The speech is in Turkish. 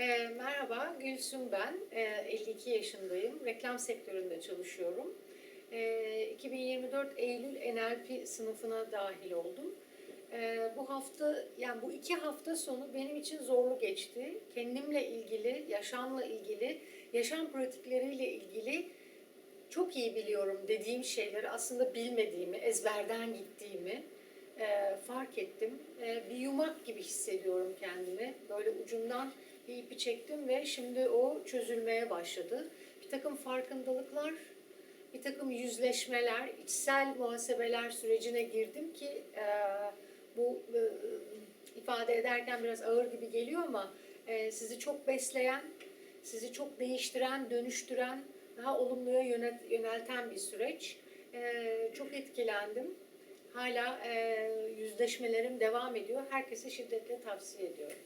E, merhaba, Gülsüm ben. E, 52 yaşındayım. Reklam sektöründe çalışıyorum. E, 2024 Eylül NLP sınıfına dahil oldum. E, bu hafta, yani bu iki hafta sonu benim için zorlu geçti. Kendimle ilgili, yaşamla ilgili, yaşam pratikleriyle ilgili çok iyi biliyorum dediğim şeyleri aslında bilmediğimi, ezberden gittiğimi e, fark ettim. E, bir yumak gibi hissediyorum kendimi. Böyle ucundan bir ipi çektim ve şimdi o çözülmeye başladı. Bir takım farkındalıklar, bir takım yüzleşmeler, içsel muhasebeler sürecine girdim ki e, bu e, ifade ederken biraz ağır gibi geliyor ama e, sizi çok besleyen, sizi çok değiştiren, dönüştüren, daha olumluya yönet- yönelten bir süreç. E, çok etkilendim. Hala e, yüzleşmelerim devam ediyor. Herkese şiddetle tavsiye ediyorum.